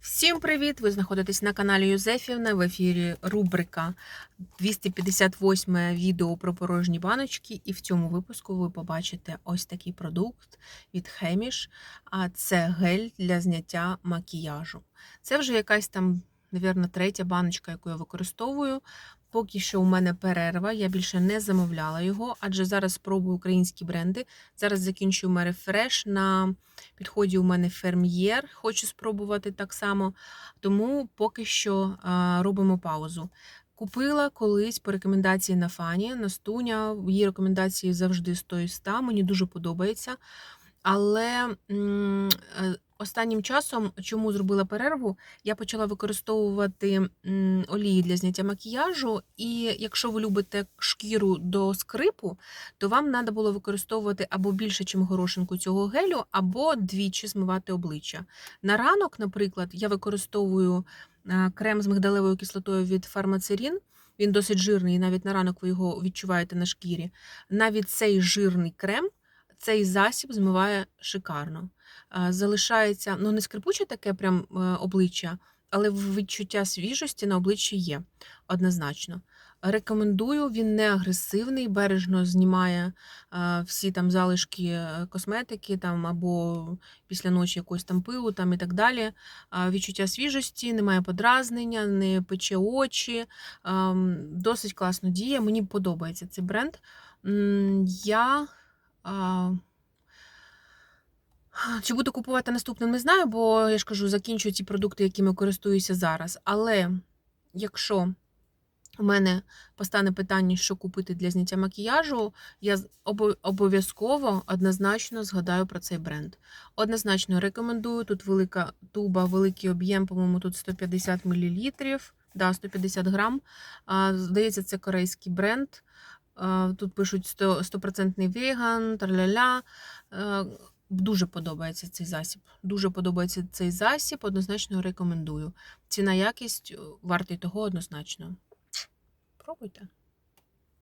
Всім привіт! Ви знаходитесь на каналі Юзефівна. В ефірі рубрика 258 відео про порожні баночки. І в цьому випуску ви побачите ось такий продукт від Хеміш. А це гель для зняття макіяжу. Це вже якась там, навірно, третя баночка, яку я використовую. Поки що у мене перерва, я більше не замовляла його, адже зараз спробую українські бренди. Зараз закінчую Мерефреш на підході у мене ферм'єр, хочу спробувати так само. Тому поки що робимо паузу. Купила колись по рекомендації на фані. Настуня, її рекомендації завжди 100 із 100, мені дуже подобається. Але е, останнім часом, чому зробила перерву, я почала використовувати олії для зняття макіяжу. І якщо ви любите шкіру до скрипу, то вам треба було використовувати або більше, ніж горошинку цього гелю, або двічі змивати обличчя. На ранок, наприклад, я використовую е, крем з мигдалевою кислотою від Фармацерін. Він досить жирний, і навіть на ранок ви його відчуваєте на шкірі. Навіть цей жирний крем, цей засіб змиває шикарно. Залишається, ну не скрипуче таке прям е, обличчя, але відчуття свіжості на обличчі є однозначно. Рекомендую, він не агресивний, бережно знімає е, всі там залишки е, косметики там, або після ночі якогось там пилу там, і так далі. Відчуття свіжості, немає подразнення, не пече очі. Ем, Досить класно діє. Мені подобається цей бренд. Я. а, Чи буду купувати наступним, не знаю, бо я ж кажу, закінчую ті продукти, якими користуюся зараз. Але якщо у мене постане питання, що купити для зняття макіяжу, я обов'язково однозначно згадаю про цей бренд. Однозначно рекомендую. Тут велика туба, великий об'єм, по-моєму, тут 150 мл, да, 150 грам. Здається, це корейський бренд. А, Тут пишуть 100%, 100% веган, траля-ля. Е, Дуже подобається цей засіб. Дуже подобається цей засіб, однозначно рекомендую. Ціна якість е, вартий того однозначно. Пробуйте.